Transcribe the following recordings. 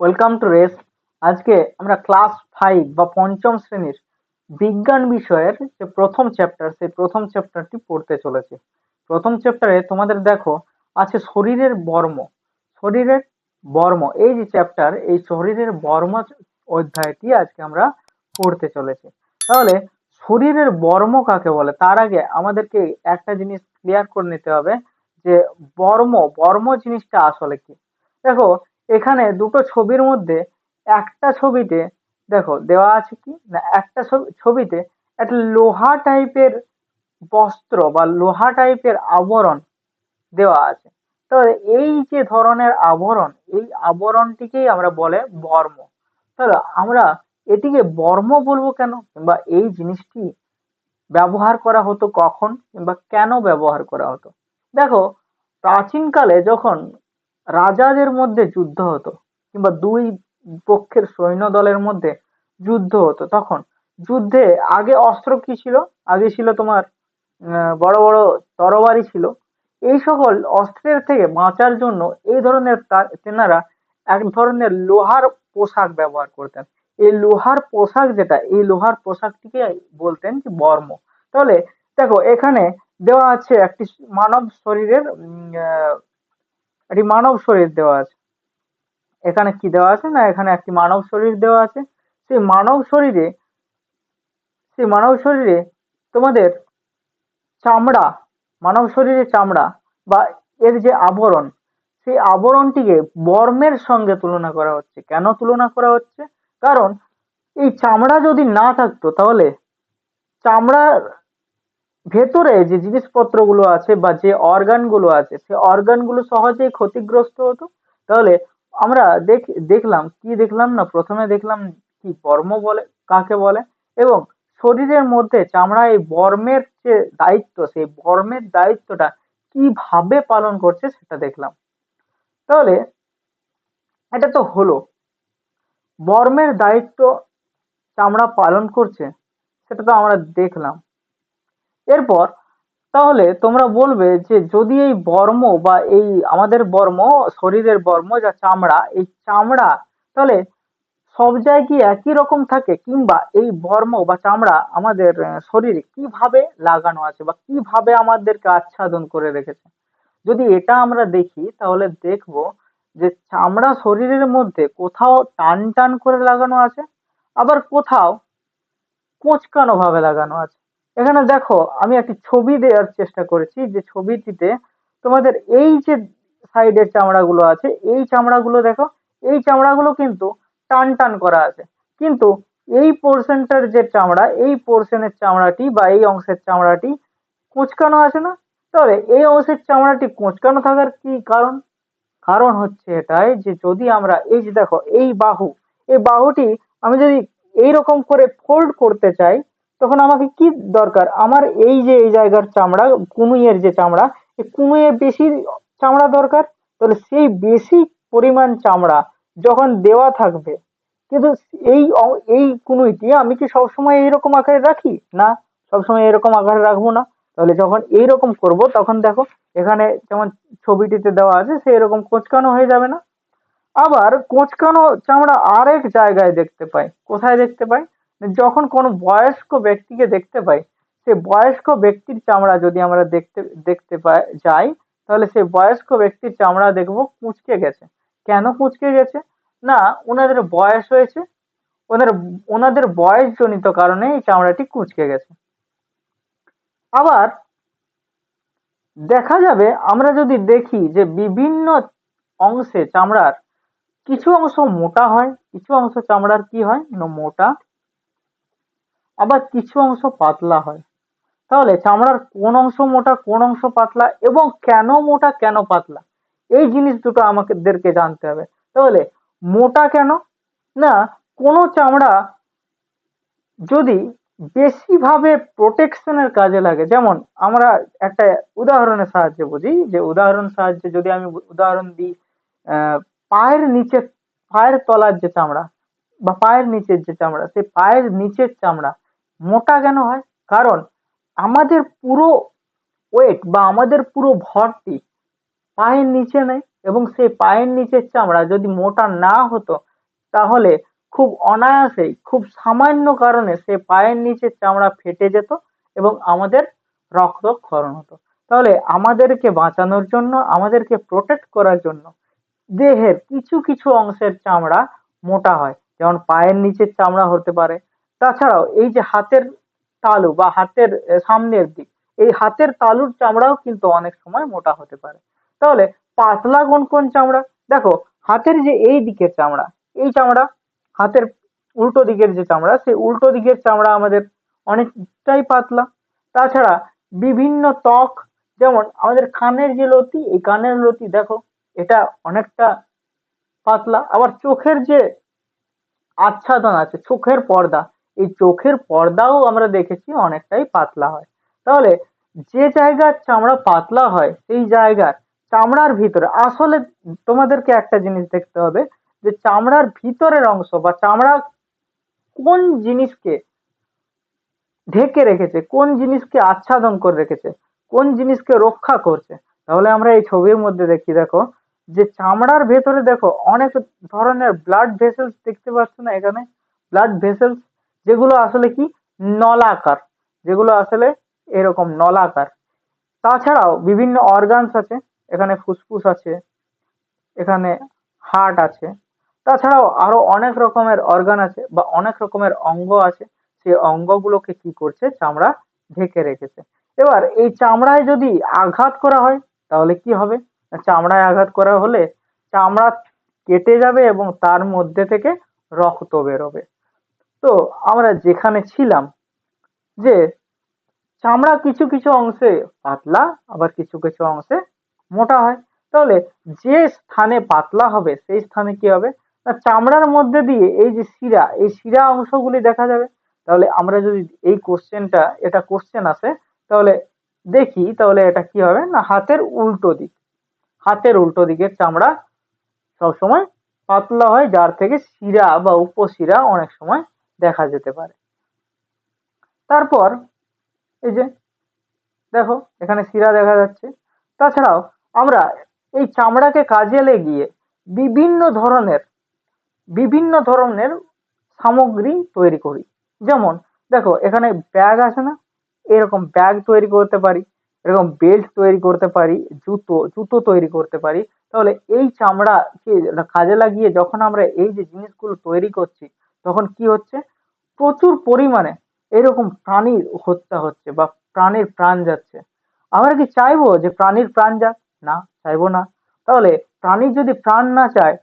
Welcome to race আজকে আমরা class five বা পঞ্চম শ্রেণির বিজ্ঞান বিষয়ের যে প্রথম চ্যাপ্টার সেই প্রথম চ্যাপ্টারটি পড়তে চলেছি। প্রথম চ্যাপ্টারে তোমাদের দেখো, আছে শরীরের বর্ম। শরীরের বর্ম, এই যে চ্যাপ্টার এই শরীরের বর্ম অধ্যায়টি আজকে আমরা পড়তে চলেছি। তাহলে শরীরের বর্ম কাকে বলে? তার আগে আমাদেরকে একটা জিনিস ক্লিয়ার করে নিতে হবে যে বর্ম বর্ম জিনিসটা আসলে কি? দেখো এখানে দুটো ছবির মধ্যে একটা ছবিতে, দেখো, দেওয়া আছে কি? না, একটা ছবি- ছবিতে একটা লোহা টাইপের বস্ত্র বা লোহা টাইপের আবরণ দেওয়া আছে। তো এই যে ধরনের আবরণ, এই আবরণটিকেই আমরা বলে বর্ম। তাহলে আমরা এটিকে বর্ম বলব কেন? কিংবা এই জিনিসটি ব্যবহার করা হতো কখন? কিংবা কেন ব্যবহার করা হতো? দেখো, প্রাচীনকালে যখন রাজাদের মধ্যে যুদ্ধ হতো কিংবা দুই পক্ষের সৈন্য দলের মধ্যে যুদ্ধ হতো। তখন যুদ্ধে আগে অস্ত্র কি ছিল? আগে ছিল তোমার বড় বড় তরবারি ছিল। এই সকল অস্ত্রের থেকে বাঁচার জন্য এই ধরনের তেনারা এক ধরনের লোহার পোশাক ব্যবহার করতেন। এই লোহার পোশাক যেটা, এই লোহার পোশাকটিকে বলতেন কি বর্ম। তাহলে দেখো, এখানে দেওয়া আছে একটি মানব শরীরের একটি মানব শরীর দেওয়া আছে। এখানে কি দেওয়া আছে না এখানে একটি মানব শরীর দেওয়া আছে? সেই মানব শরীরে, সেই মানব শরীরে তোমাদের চামড়া, মানব শরীরে চামড়া বা এর যে আবরণ, সেই আবরণটিকে বর্মের সঙ্গে তুলনা করা হচ্ছে। কেন তুলনা করা হচ্ছে? কারণ এই চামড়া যদি না থাকতো তাহলে চামড়ার ভেতরে যে জিনিসপত্রগুলো আছে বা যে অর্গানগুলো আছে সেই অর্গানগুলো সহজেই ক্ষতিগ্রস্ত হতো। তাহলে আমরা দেখ, দেখলাম, কি দেখলাম না? প্রথমে দেখলাম কি বর্ম বলে, কাকে বলে? এবং শরীরের মধ্যে চামড়া, এই বর্মের যে দায়িত্ব, সেই বর্মের দায়িত্বটা কীভাবে পালন করছে সেটা দেখলাম। তাহলে এটা তো হলো। বর্মের দায়িত্ব চামড়া পালন করছে, সেটা তো আমরা দেখলাম। এরপর তাহলে তোমরা বলবে যে যদি এই বর্ম বা এই আমাদের বর্ম, শরীরের বর্ম যা চামড়া, এই চামড়া তাহলে সব জায়গায় একই রকম থাকে? কিংবা এই বর্ম বা চামড়া আমাদের শরীরে কীভাবে লাগানো আছে বা কীভাবে আমাদেরকে আচ্ছাদন করে রেখেছে? যদি এটা আমরা দেখি, তাহলে দেখব যে চামড়া শরীরের মধ্যে কোথাও টান টান করে লাগানো আছে, আবার কোথাও কোঁচকানো ভাবে লাগানো আছে। এখানে দেখো, আমি একটি ছবি দেওয়ার চেষ্টা করেছি যে ছবিটিতে তোমাদের এই যে সাইডের চামড়াগুলো আছে, এই চামড়াগুলো দেখো, এই চামড়াগুলো কিন্তু টান টান করা আছে। কিন্তু এই পোর্শনটার যে চামড়া, এই পোর্শনের চামড়াটি বা এই অংশের চামড়াটি কুঁচকানো আছে না? তবে এই অংশের চামড়াটি কুঁচকানো থাকার কি কারণ? কারণ হচ্ছে এটাই যে যদি আমরা এই যে দেখো, এই বাহু, এই বাহুটি আমি যদি এইরকম করে ফোল্ড করতে চাই তখন আমাকে কি দরকার? আমার এই যে, এই জায়গার চামড়া, কুনুইয়ের যে চামড়া, এই কুনুইয়ের বেশি চামড়া দরকার? তাহলে সেই বেশি পরিমাণ চামড়া যখন দেওয়া থাকবে, কিন্তু এই এই কুনুইটি আমি কি সবসময় এইরকম আকারে রাখি? না, সবসময় এরকম আকারে রাখব না। তাহলে যখন এইরকম করব, তখন দেখো, এখানে যেমন ছবিটিতে দেওয়া আছে, সেই এরকম কোঁচকানো হয়ে যাবে না। আবার কোঁচকানো চামড়া আরেক জায়গায় দেখতে পাই। কোথায় দেখতে পাই? যখন কোনো বয়স্ক ব্যক্তিকে দেখতে পাই সে বয়স্ক ব্যক্তির চামড়া যদি আমরা দেখতে দেখতে পাই যাই, তাহলে সেই বয়স্ক ব্যক্তির চামড়া দেখব কুঁচকে গেছে। কেন কুঁচকে গেছে? না, ওনাদের বয়স হয়েছে। ওনার, ওনাদের বয়সজনিত কারণে এই চামড়াটি কুঁচকে গেছে। আবার দেখা যাবে আমরা যদি দেখি যে বিভিন্ন অংশে চামড়ার কিছু অংশ মোটা হয়, কিছু অংশ চামড়ার কি হয়? না মোটা আবার কিছু অংশ পাতলা হয়। তাহলে চামড়ার কোন অংশ মোটা, কোন অংশ পাতলা এবং কেন মোটা, কেন পাতলা? এই জিনিস দুটো আমাদেরকে জানতে হবে। তাহলে মোটা কেন? না, কোনো চামড়া যদি বেশিভাবে প্রোটেকশনের কাজে লাগে, যেমন আমরা একটা উদাহরণের সাহায্যে বুঝি, যে উদাহরণ সাহায্যে যদি আমি উদাহরণ দিই পায়ের নিচে, পায়ের তলার যে চামড়া বা পায়ের নিচের যে চামড়া, সেই পায়ের নিচের চামড়া মোটা কেন হয়? কারণ আমাদের পুরো ওয়েট বা আমাদের পুরো ভরটি পায়ের নিচে নেই এবং সেই পায়ের নিচের চামড়া যদি মোটা না হতো, তাহলে খুব অনায়াসেই, খুব সামান্য কারণে সে পায়ের নিচের চামড়া ফেটে যেত এবং আমাদের রক্তক্ষরণ হতো। তাহলে আমাদেরকে বাঁচানোর জন্য, আমাদেরকে প্রোটেক্ট করার জন্য দেহের কিছু কিছু অংশের চামড়া মোটা হয়। যেমন পায়ের নিচের চামড়া হতে পারে তাছাড়াও এই যে হাতের তালু বা হাতের সামনের দিক, এই হাতের তালুর চামড়াও কিন্তু অনেক সময় মোটা হতে পারে। তাহলে পাতলা কোন কোন চামড়া? দেখো, হাতের যে এই দিকের চামড়া, এই চামড়া হাতের উল্টো দিকের যে চামড়া, সেই উল্টো দিকের চামড়া আমাদের অনেকটাই পাতলা। তাছাড়া বিভিন্ন ত্বক, যেমন আমাদের কানের যে লতি, এই কানের লতি দেখো, এটা অনেকটা পাতলা। আবার চোখের যে আচ্ছাদন আছে, চোখের পর্দা এই চোখের পর্দাও আমরা দেখেছি অনেকটাই পাতলা হয়। তাহলে যে জায়গার চামড়া পাতলা হয়, সেই জায়গার চামড়ার ভিতরে, আসলে তোমাদেরকে একটা জিনিস দেখতে হবে যে চামড়ার ভিতরের অংশ বা চামড়া কোন জিনিসকে ঢেকে রেখেছে, কোন জিনিসকে আচ্ছাদন করে রেখেছে, কোন জিনিসকে রক্ষা করছে। তাহলে আমরা এই ছবির মধ্যে দেখি, দেখো, যে চামড়ার ভেতরে দেখো অনেক ধরনের ব্লাড ভেসেলস দেখতে পাচ্ছ না এখানে? ব্লাড ভেসেলস যেগুলো আসলে কি? নলাকার। যেগুলো আসলে এরকম নলাকার। তাছাড়াও বিভিন্ন অর্গানস আছে। এখানে ফুসফুস আছে। এখানে হার্ট আছে। তাছাড়াও আরও অনেক রকমের অর্গান আছে বা অনেক রকমের অঙ্গ আছে। সেই অঙ্গগুলোকে কি করছে? চামড়া ঢেকে রেখেছে। এবার এই চামড়ায় যদি আঘাত করা হয়, তাহলে কি হবে? চামড়ায় আঘাত করা হলে চামড়া কেটে যাবে এবং তার মধ্যে থেকে রক্ত বেরোবে। তো আমরা যেখানে ছিলাম, যে চামড়া কিছু কিছু অংশে পাতলা, আবার কিছু কিছু অংশে মোটা হয়। তাহলে যে স্থানে পাতলা হবে, সেই স্থানে কি হবে? না, চামড়ার মধ্যে দিয়ে এই যে শিরা, এই শিরা অংশগুলি দেখা যাবে। তাহলে আমরা যদি এই কোশ্চেনটা এটা কোশ্চেন আসে, তাহলে দেখি, তাহলে এটা কি হবে? না, হাতের উল্টো দিক। হাতের উল্টো দিকের চামড়া সবসময় পাতলা হয়, যার থেকে শিরা বা উপশিরা অনেক সময় দেখা যেতে পারে। তারপর এই যে, দেখো এখানে শিরা দেখা যাচ্ছে। তাছাড়াও আমরা এই চামড়াকে কাজে লাগিয়ে বিভিন্ন ধরনের বিভিন্ন ধরনের সামগ্রী তৈরি করি। যেমন, দেখো এখানে ব্যাগ আছে না? এরকম ব্যাগ তৈরি করতে পারি, এরকম বেল্ট তৈরি করতে পারি, জুতো জুতো তৈরি করতে পারি। তাহলে এই চামড়াকে কাজে লাগিয়ে যখন আমরা এই যে জিনিসগুলো তৈরি করছি তখন কি হচ্ছে? প্রচুর পরিমাণে এরকম প্রাণীর হত্যা হচ্ছে বা প্রাণীর প্রাণ যাচ্ছে। আমরা কি চাইব যে প্রাণীর প্রাণ যাক? না, চাইব না। তাহলে প্রাণী যদি প্রাণ না চায়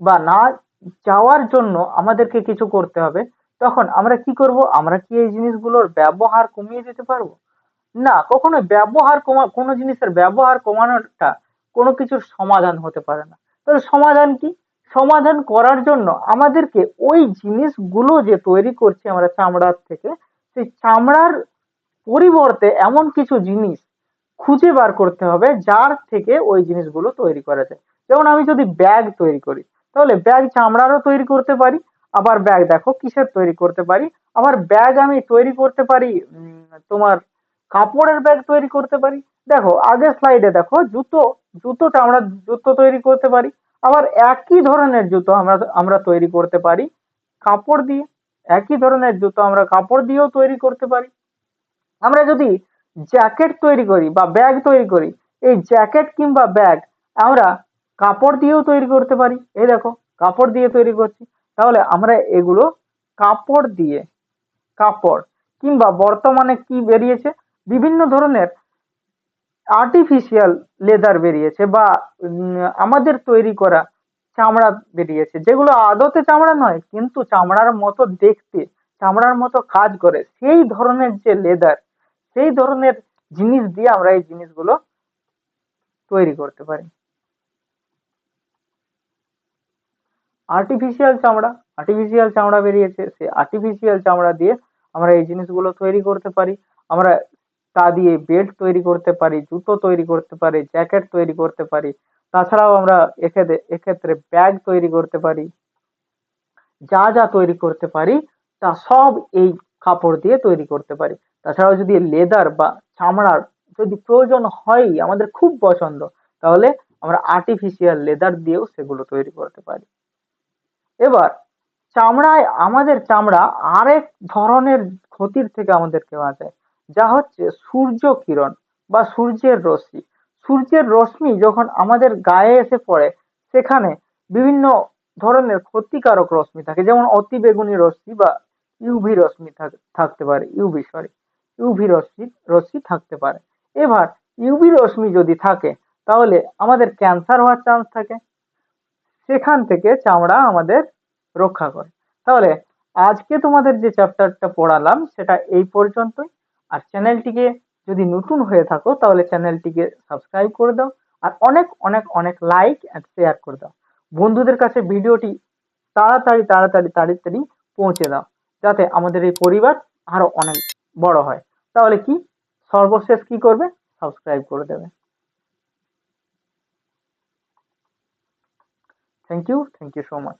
বা না যাওয়ার জন্য আমাদেরকে কিছু করতে হবে, তখন আমরা কি করব? আমরা কি এই জিনিসগুলোর ব্যবহার কমিয়ে দিতে পারব? না কখনো ব্যবহার কমা, কোনো জিনিসের ব্যবহার কমানোটা কোনো কিছুর সমাধান হতে পারে না। তাহলে সমাধান কি? সমাধান করার জন্য আমাদেরকে ওই জিনিসগুলো যে তৈরি করছি আমরা চামড়ার থেকে, সেই চামড়ার পরিবর্তে এমন কিছু জিনিস খুঁজে বার করতে হবে যার থেকে ওই জিনিসগুলো তৈরি করা যায়। যেমন আমি যদি ব্যাগ তৈরি করি, তাহলে ব্যাগ চামড়ারও তৈরি করতে পারি, আবার ব্যাগ দেখো কিসের তৈরি করতে পারি, আবার ব্যাগ আমি তৈরি করতে পারি তোমার কাপড়ের ব্যাগ তৈরি করতে পারি। দেখো, আগের স্লাইডে দেখো, জুতো, জুতোটা আমরা জুতো তৈরি করতে পারি আবার একই ধরনের জুতো আমরা আমরা তৈরি করতে পারি। কাপড় দিয়ে একই ধরনের জুতো আমরা কাপড় দিয়েও তৈরি করতে পারি। আমরা যদি জ্যাকেট তৈরি করি বা ব্যাগ তৈরি করি, এই জ্যাকেট কিংবা ব্যাগ আমরা কাপড় দিয়েও তৈরি করতে পারি। এই দেখো, কাপড় দিয়ে তৈরি করছি। তাহলে আমরা এগুলো কাপড় দিয়ে, কাপড় কিংবা বর্তমানে কি বেরিয়েছে? বিভিন্ন ধরনের আর্টিফিশিয়াল লেদার বেরিয়েছে বা আমাদের তৈরি করা চামড়া বেরিয়েছে। যেগুলো আদতে চামড়া নয়, কিন্তু চামড়ার মতো দেখতে, চামড়ার মতো কাজ করে, সেই ধরনের যে লেদার সেই ধরনের জিনিস দিয়ে আমরা এই জিনিসগুলো তৈরি করতে পারি। আর্টিফিশিয়াল চামড়া আর্টিফিশিয়াল চামড়া বেরিয়েছে, সেই আর্টিফিশিয়াল চামড়া দিয়ে আমরা এই জিনিসগুলো তৈরি করতে পারি। আমরা তা দিয়ে বেল্ট তৈরি করতে পারি, জুতো তৈরি করতে পারি জ্যাকেট তৈরি করতে পারি। তাছাড়াও আমরা এক্ষেত্রে এক্ষেত্রে ব্যাগ তৈরি করতে পারি, যা যা তৈরি করতে পারি তা সব এই কাপড় দিয়ে তৈরি করতে পারি। তাছাড়াও যদি লেদার বা চামড়ার যদি প্রয়োজন হয় আমাদের খুব পছন্দ, তাহলে আমরা আর্টিফিশিয়াল লেদার দিয়েও সেগুলো তৈরি করতে পারি। এবার, চামড়ায়, আমাদের চামড়া আরেক ধরনের ক্ষতির থেকে আমাদেরকে বাঁচায়। যা হচ্ছে সূর্য কিরণ বা সূর্যের রশ্মি। সূর্যের রশ্মি যখন আমাদের গায়ে এসে পড়ে, সেখানে বিভিন্ন ধরনের ক্ষতিকারক রশ্মি থাকে। যেমন অতি বেগুনি রশ্মি বা ইউভি রশ্মি থাক- থাকতে পারে, ইউভি সরি ইউভি রশ্মি রশ্মি থাকতে পারে। এবার ইউভি রশ্মি যদি থাকে, তাহলে আমাদের ক্যান্সার হওয়ার চান্স থাকে। সেখান থেকে চামড়া আমাদের রক্ষা করে। তাহলে আজকে তোমাদের যে চ্যাপ্টারটা পড়ালাম, সেটা এই পর্যন্তই। আর চ্যানেলটিকে যদি নতুন হয়ে থাকো, তাহলে চ্যানেলটিকে সাবস্ক্রাইব করে দাও আর অনেক অনেক অনেক লাইক অ্যান্ড শেয়ার করে দাও। বন্ধুদের কাছে ভিডিওটি তাড়াতাড়ি তাড়াতাড়ি তাড়াতাড়ি পৌঁছে দাও, যাতে আমাদের এই পরিবার আরও অনেক বড় হয়। তাহলে কি? সর্বশেষ কি করবে? সাবস্ক্রাইব করে দেবে। Thank you thank you so much